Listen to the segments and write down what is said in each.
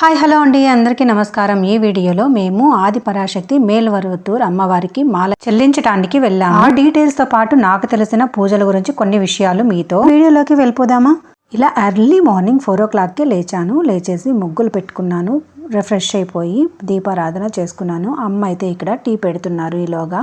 Hi hello అండి. అందరికీ నమస్కారం. ఈ వీడియోలో మేము ఆది పరాశక్తి మేల్వరుతూర్ అమ్మవారికి మాల చెల్లించడానికి వెళ్ళాము. ఆ డీటెయిల్స్తో పాటు నాకు తెలిసిన పూజల గురించి కొన్ని విషయాలు మీతో వీడియోలోకి వెళ్ళిపోదామా? ఇలా ఎర్లీ మార్నింగ్ ఫోర్ ఓ క్లాక్కి లేచాను. లేచేసి ముగ్గులు పెట్టుకున్నాను. రిఫ్రెష్ అయిపోయి దీపారాధన చేసుకున్నాను. అమ్మ అయితే ఇక్కడ టీ పెడుతున్నారు ఈలోగా.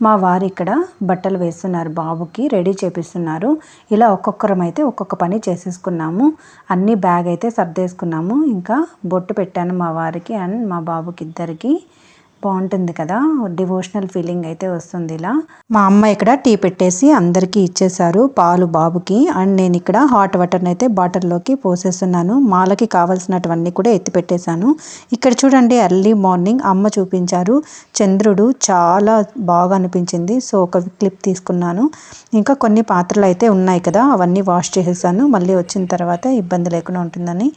మా వారు ఇక్కడ బట్టలు వేస్తున్నారు బాబుకి రెడీ చేపిస్తున్నారు. ఇలా ఒక్కొక్కరం అయితే ఒక్కొక్క పని చేసేసుకున్నాము. అన్ని బ్యాగ్ అయితే సర్దేసుకున్నాము. ఇంకా బొట్టు పెట్టాను మా వారికి అండ్ మా బాబుకి ఇద్దరికి. బాగుంటుంది కదా. డివోషనల్ ఫీలింగ్ అయితే వస్తుంది ఇలా. మా అమ్మ ఇక్కడ టీ పెట్టేసి అందరికీ ఇచ్చేసారు పాలు బాబుకి. అండ్ నేను ఇక్కడ హాట్ వాటర్ని అయితే బాటిల్లోకి పోసేస్తున్నాను. మాలకి కావాల్సినటువన్నీ కూడా ఎత్తి పెట్టేశాను. ఇక్కడ చూడండి ఎర్లీ మార్నింగ్ అమ్మ చూపించారు. చంద్రుడు చాలా బాగా అనిపించింది. సో ఒక క్లిప్ తీసుకున్నాను. ఇంకా కొన్ని పాత్రలు అయితే ఉన్నాయి కదా అవన్నీ వాష్ చేసేసాను. మళ్ళీ వచ్చిన తర్వాత ఇబ్బంది లేకుండా ఉంటుందని.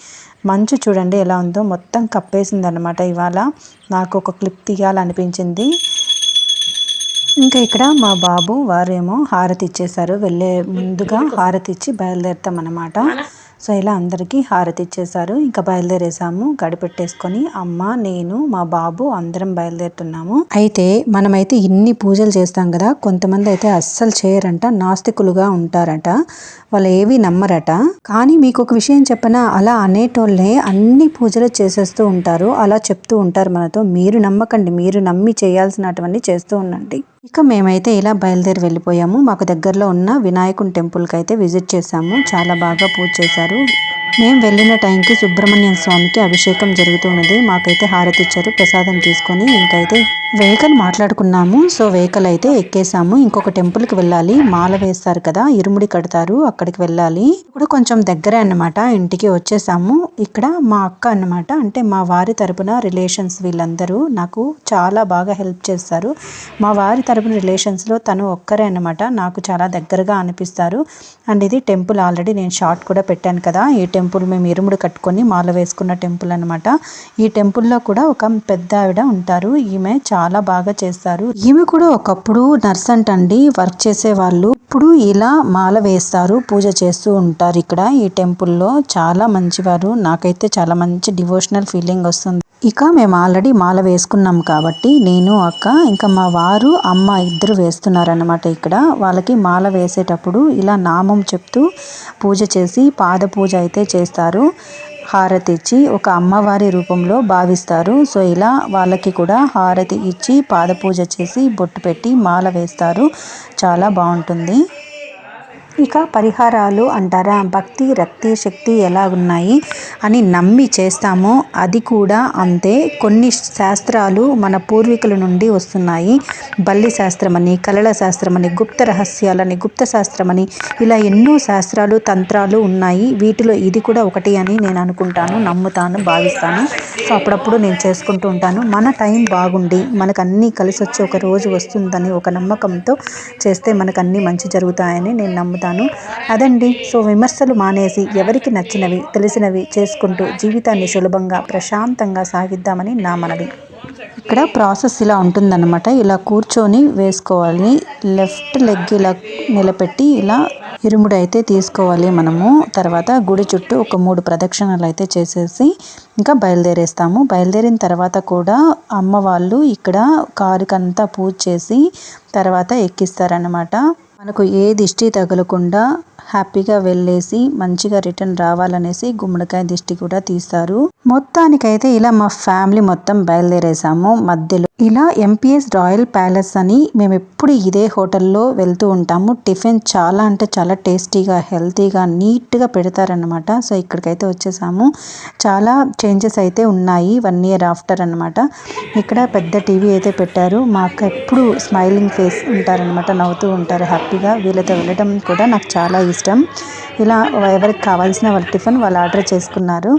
మంచు చూడండి ఎలా ఉందో. మొత్తం కప్పేసింది అనమాట ఇవాళ. నాకు ఒక క్లిప్ తీయాలనిపించింది. ఇంకా ఇక్కడ మా బాబు వారేమో హారతి ఇచ్చేశారు. వెళ్ళే ముందుగా హారతి ఇచ్చి బయలుదేరుతాం అనమాట సో ఇలా అందరికీ హారతి ఇచ్చేసారు ఇంకా బయలుదేరేసాము గడిపెట్టేసుకొని అమ్మ నేను మా బాబు అందరం బయలుదేరుతున్నాము. అయితే మనమైతే ఇన్ని పూజలు చేస్తాం కదా కొంతమంది అయితే అస్సలు చేయరంట నాస్తికులుగా ఉంటారట. వాళ్ళు ఏవి నమ్మరట. కానీ మీకు ఒక విషయం చెప్పనా అలా అనేటోళ్ళే అన్ని పూజలు చేసేస్తూ ఉంటారు. అలా చెప్తూ ఉంటారు మనతో. మీరు నమ్మకండి మీరు నమ్మి చేయాల్సినటువంటి చేస్తూ ఉండండి. ఇక మేమైతే ఇలా బయలుదేరి వెళ్ళిపోయాము. మాకు దగ్గరలో ఉన్న వినాయకుని టెంపుల్కి అయితే విజిట్ చేశాము. చాలా బాగా పూజ చేశారు. మేము వెళ్ళిన టైంకి సుబ్రహ్మణ్యం స్వామికి అభిషేకం జరుగుతున్నది మాకైతే హారతి ఇచ్చారు. ప్రసాదం తీసుకొని ఇంకైతే వెహికల్ మాట్లాడుకున్నాము. సో వెహికల్ అయితే ఎక్కేసాము. ఇంకొక టెంపుల్కి వెళ్ళాలి. మాల వేస్తారు కదా ఇరుముడి కడతారు అక్కడికి వెళ్ళాలి. ఇప్పుడు కొంచెం దగ్గరే అన్నమాట. ఇంటికి వచ్చేసాము. ఇక్కడ మా అక్క అన్నమాట. అంటే మా వారి తరపున రిలేషన్స్ వీళ్ళందరూ నాకు చాలా బాగా హెల్ప్ చేస్తారు. మా వారి తరపున రిలేషన్స్లో తను ఒక్కరే అన్నమాట. నాకు చాలా దగ్గరగా అనిపిస్తారు. అండ్ ఇది టెంపుల్ ఆల్రెడీ నేను షార్ట్ కూడా పెట్టాను కదా. ఈ టెంపుల్ మేము ఇరుముడు కట్టుకొని మాల వేసుకున్న టెంపుల్ అనమాట ఈ టెంపుల్లో కూడా ఒక పెద్ద ఆవిడ ఉంటారు. ఈమె చాలా చాలా బాగా చేస్తారు. ఈమె కూడా ఒకప్పుడు నర్స్ అంటండి వర్క్ చేసే వాళ్ళు ఇప్పుడు ఇలా మాల వేస్తారు. పూజ చేస్తూ ఉంటారు ఇక్కడ. ఈ టెంపుల్లో చాలా మంచివారు. నాకైతే చాలా మంచి డివోషనల్ ఫీలింగ్ వస్తుంది. ఇక మేము ఆల్రెడీ మాల వేసుకున్నాం కాబట్టి నేను అక్క ఇంకా మా వారు అమ్మ ఇద్దరు వేస్తున్నారనమాట ఇక్కడ. వాళ్ళకి మాల వేసేటప్పుడు ఇలా నామం చెప్తూ పూజ చేసి పాద పూజ అయితే చేస్తారు. హారతి ఇచ్చి ఒక అమ్మవారి రూపంలో భావిస్తారు. సో ఇలా వాళ్ళకి కూడా హారతి ఇచ్చి పాదపూజ చేసి బొట్టు పెట్టి మాల వేస్తారు. చాలా బాగుంటుంది. ఇక పరిహారాలు అంటారా? భక్తి రక్తి శక్తి ఎలా ఉన్నాయి అని నమ్మి చేస్తామో అది కూడా అంతే. కొన్ని శాస్త్రాలు మన పూర్వీకుల నుండి వస్తున్నాయి. బల్లి శాస్త్రమని కలల శాస్త్రమని గుప్త రహస్యాలని గుప్త శాస్త్రమని ఇలా ఎన్నో శాస్త్రాలు తంత్రాలు ఉన్నాయి. వీటిలో ఇది కూడా ఒకటి అని నేను అనుకుంటాను నమ్ముతాను భావిస్తాను. సో అప్పుడప్పుడు నేను చేసుకుంటూ ఉంటాను. మన టైం బాగుండి మనకు అన్నీ కలిసి వచ్చి ఒక రోజు వస్తుందని ఒక నమ్మకంతో చేస్తే మనకు అన్నీ మంచి జరుగుతాయని నేను నమ్ముతాను. అదండి. సో విమర్శలు మానేసి ఎవరికి నచ్చినవి తెలిసినవి చేసుకుంటూ జీవితాన్ని సులభంగా ప్రశాంతంగా సాగిద్దామని నా మనవి. ఇక్కడ ప్రాసెస్ ఇలా ఉంటుందన్నమాట. ఇలా కూర్చొని వేసుకోవాలి. లెఫ్ట్ లెగ్ ఇలా నిలబెట్టి ఇలా ఇరుముడు అయితే తీసుకోవాలి మనము. తర్వాత గుడి చుట్టూ ఒక మూడు ప్రదక్షిణలు అయితే చేసేసి ఇంకా బయలుదేరేస్తాము. బయలుదేరిన తర్వాత కూడా అమ్మ వాళ్ళు ఇక్కడ కారుకంతా పూజ చేసి తర్వాత ఎక్కిస్తారనమాట మనకు ఏ దిష్టి తగలకుండా హ్యాపీగా వెళ్ళేసి మంచిగా రిటర్న్ రావాలనేసి గుమ్మడికాయ దిష్టి కూడా తీస్తారు. మొత్తానికైతే ఇలా మా ఫ్యామిలీ మొత్తం బయలుదేరేసాము. మధ్యలో ఇలా ఎంపీఎస్ రాయల్ ప్యాలెస్ అని మేము ఎప్పుడు ఇదే హోటల్లో వెళ్తూ ఉంటాము. టిఫిన్ చాలా అంటే చాలా టేస్టీగా హెల్తీగా నీట్గా పెడతారనమాట సో ఇక్కడికైతే వచ్చేసాము. చాలా చేంజెస్ అయితే ఉన్నాయి వన్ ఇయర్ ఆఫ్టర్ అనమాట ఇక్కడ పెద్ద టీవీ అయితే పెట్టారు. మా అక్క ఎప్పుడు స్మైలింగ్ ఫేస్ ఉంటారనమాట నవ్వుతూ ఉంటారు హ్యాపీ హ్యాపీగా వీళ్ళతో వెళ్ళడం కూడా నాకు చాలా ఇష్టం. ఇలా ఎవరికి కావాల్సిన వాళ్ళ టిఫిన్ వాళ్ళు ఆర్డర్ చేసుకున్నారు.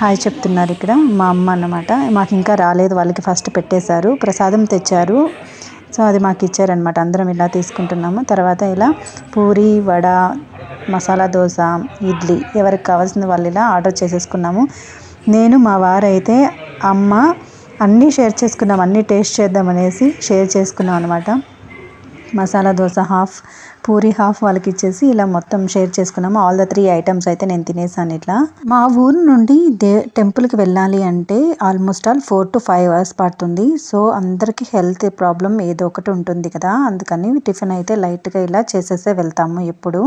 హాయ్ చెప్తున్నారు ఇక్కడ మా అమ్మ అన్నమాట. మాకు ఇంకా రాలేదు వాళ్ళకి ఫస్ట్ పెట్టేశారు. ప్రసాదం తెచ్చారు. సో అది మాకు ఇచ్చారనమాట అందరం ఇలా తీసుకుంటున్నాము. తర్వాత ఇలా పూరి వడ మసాలా దోశ ఇడ్లీ ఎవరికి కావాల్సిన వాళ్ళు ఇలా ఆర్డర్ చేసేసుకున్నాము. నేను మా వారైతే అమ్మ అన్నీ షేర్ చేసుకున్నాం. అన్నీ టేస్ట్ చేద్దామనేసి షేర్ చేసుకున్నాం అనమాట మసాలా దోశ హాఫ్ పూరి హాఫ్ వాళ్ళకి ఇచ్చేసి ఇలా మొత్తం షేర్ చేసుకున్నాము. ఆల్ ద త్రీ ఐటమ్స్ అయితే నేను తినేసాను ఇట్లా. మా ఊరు నుండి దే టెంపుల్కి వెళ్ళాలి అంటే almost all four to five hours పడుతుంది. సో అందరికీ హెల్త్ ప్రాబ్లం ఏదో ఒకటి ఉంటుంది కదా. అందుకని టిఫిన్ అయితే లైట్గా ఇలా చేసేసే వెళ్తాము ఎప్పుడు.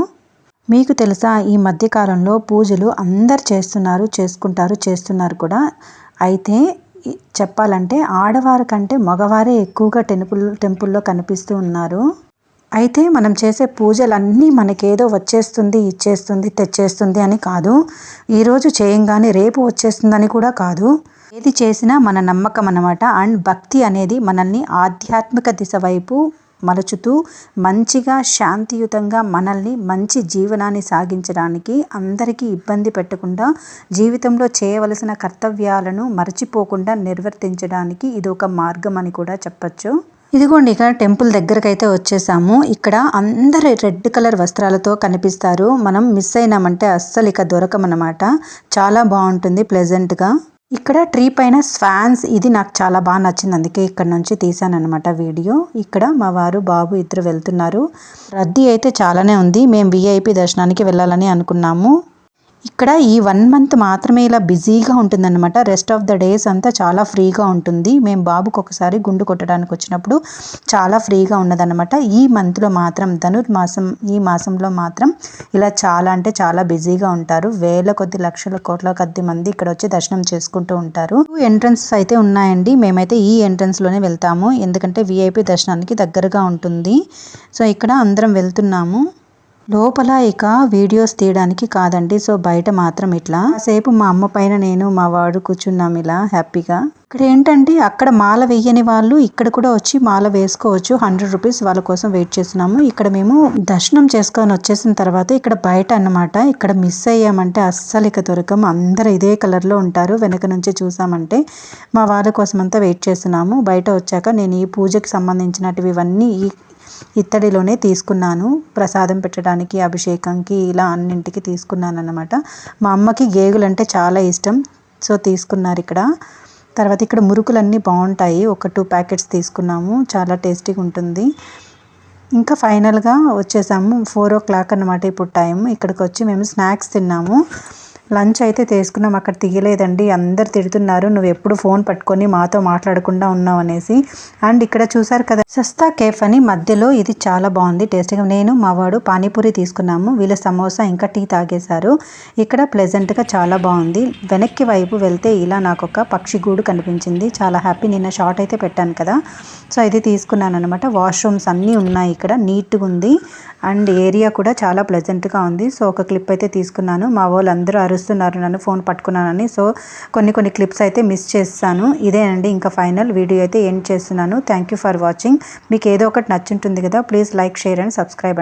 మీకు తెలుసా ఈ మధ్యకాలంలో పూజలు అందరు చేస్తున్నారు చేసుకుంటారు చేస్తున్నారు కూడా. అయితే చెప్పాలంటే ఆడవారి కంటే మగవారే ఎక్కువగా టెంపుల్ టెంపుల్లో కనిపిస్తూ ఉన్నారు. అయితే మనం చేసే పూజలన్నీ మనకేదో వచ్చేస్తుంది ఇచ్చేస్తుంది తెచ్చేస్తుంది అని కాదు. ఈరోజు చేయంగానే రేపు వచ్చేస్తుందని కూడా కాదు. ఏది చేసినా మన నమ్మకం అన్నమాట. అండ్ భక్తి అనేది మనల్ని ఆధ్యాత్మిక దిశ వైపు మలుచుతూ మంచిగా శాంతియుతంగా మనల్ని మంచి జీవనాన్ని సాగించడానికి అందరికీ ఇబ్బంది పెట్టకుండా జీవితంలో చేయవలసిన కర్తవ్యాలను మర్చిపోకుండా నిర్వర్తించడానికి ఇది ఒక మార్గం అని కూడా చెప్పచ్చు. ఇదిగోండి ఇక టెంపుల్ దగ్గరకు అయితే వచ్చేసాము. ఇక్కడ అందరు రెడ్ కలర్ వస్త్రాలతో కనిపిస్తారు. మనం మిస్ అయినామంటే అస్సలు ఇక దొరకమన్నమాట. చాలా బాగుంటుంది ప్లెజెంట్గా ఇక్కడ ట్రీ పైన స్వాన్స్ ఇది నాకు చాలా బాగా నచ్చింది. అందుకే ఇక్కడ నుంచి తీసాను అనమాట వీడియో. ఇక్కడ మా వారు బాబు ఇద్దరు వెళ్తున్నారు. రద్దీ అయితే చాలానే ఉంది. మేము విఐపి దర్శనానికి వెళ్ళాలని అనుకున్నాము. ఇక్కడ ఈ వన్ మంత్ మాత్రమే ఇలా బిజీగా ఉంటుందన్నమాట. రెస్ట్ ఆఫ్ ద డేస్ అంతా చాలా ఫ్రీగా ఉంటుంది. మేము బాబుకు ఒకసారి గుండు కొట్టడానికి వచ్చినప్పుడు చాలా ఫ్రీగా ఉన్నదన్నమాట. ఈ మంత్లో మాత్రం ధనుర్మాసం ఈ మాసంలో మాత్రం ఇలా చాలా అంటే చాలా బిజీగా ఉంటారు. వేల కొద్ది లక్షల కోట్ల కొద్ది మంది ఇక్కడ వచ్చి దర్శనం చేసుకుంటూ ఉంటారు. ఎంట్రన్స్ అయితే ఉన్నాయండి. మేమైతే ఈ ఎంట్రన్స్లోనే వెళ్తాము. ఎందుకంటే విఐపి దర్శనానికి దగ్గరగా ఉంటుంది. సో ఇక్కడ అందరం వెళ్తున్నాము. లోపల ఇక వీడియోస్ తీయడానికి కాదండి సో బయట మాత్రం ఇట్లా. సేపు మా అమ్మ పైన నేను మా వాడు కూర్చున్నాం ఇలా హ్యాపీగా. ఇక్కడ ఏంటంటే అక్కడ మాల వేయని వాళ్ళు ఇక్కడ కూడా వచ్చి మాల వేసుకోవచ్చు. హండ్రెడ్ రూపీస్ వాళ్ళ కోసం వెయిట్ చేస్తున్నాము. ఇక్కడ మేము దర్శనం చేసుకొని వచ్చేసిన తర్వాత ఇక్కడ బయట అన్నమాట. ఇక్కడ మిస్ అయ్యామంటే అస్సలు ఇక దొరకం. అందరు ఇదే కలర్లో ఉంటారు. వెనక నుంచి చూసామంటే మా వాళ్ళ కోసం అంతా వెయిట్ చేస్తున్నాము. బయట వచ్చాక నేను ఈ పూజకి సంబంధించినటివి ఇవన్నీ ఇత్తడిలోనే తీసుకున్నాను. ప్రసాదం పెట్టడానికి అభిషేకంకి ఇలా అన్నింటికి తీసుకున్నాను అనమాట మా అమ్మకి గేగులు అంటే చాలా ఇష్టం. సో తీసుకున్నారు ఇక్కడ. తర్వాత ఇక్కడ మురుకులన్నీ బాగుంటాయి. ఒక టూ ప్యాకెట్స్ తీసుకున్నాము. చాలా టేస్టీగా ఉంటుంది. ఇంకా ఫైనల్గా వచ్చేసాము. ఫోర్ ఓ క్లాక్ అనమాట ఇప్పుడు టైం ఇక్కడికి వచ్చి మేము స్నాక్స్ తిన్నాము. లంచ్ అయితే తీసుకున్నాం. అక్కడ తీయలేదండి అందరు తిడుతున్నారు. నువ్వు ఎప్పుడు ఫోన్ పట్టుకొని మాతో మాట్లాడకుండా ఉన్నావు అనేసి. అండ్ ఇక్కడ చూసారు కదా సస్తా కేఫ్ అని మధ్యలో ఇది చాలా బాగుంది టేస్టీగా. నేను మా వాడు పానీపూరి తీసుకున్నాము. వీళ్ళ సమోసా ఇంకా టీ తాగేశారు. ఇక్కడ ప్లెజెంట్గా చాలా బాగుంది. వెనక్కి వైపు వెళ్తే ఇలా నాకు ఒక పక్షి గూడు కనిపించింది. చాలా హ్యాపీ నిన్న షార్ట్ అయితే పెట్టాను కదా. సో ఇది తీసుకున్నాను అనమాట వాష్రూమ్స్ అన్నీ ఉన్నాయి ఇక్కడ. నీట్గా ఉంది. అండ్ ఏరియా కూడా చాలా ప్లెజెంట్గా ఉంది. సో ఒక క్లిప్ అయితే తీసుకున్నాను. మా వాళ్ళు అందరూ అరుస్తున్నారు నన్ను ఫోన్ పట్టుకున్నానని. సో కొన్ని కొన్ని క్లిప్స్ అయితే మిస్ చేస్తాను. ఇదేనండి ఇంకా ఫైనల్ వీడియో అయితే ఎండ్ చేస్తున్నాను. Thank you for watching. మీకు ఏదో ఒకటి నచ్చుంటుంది కదా please like share and subscribe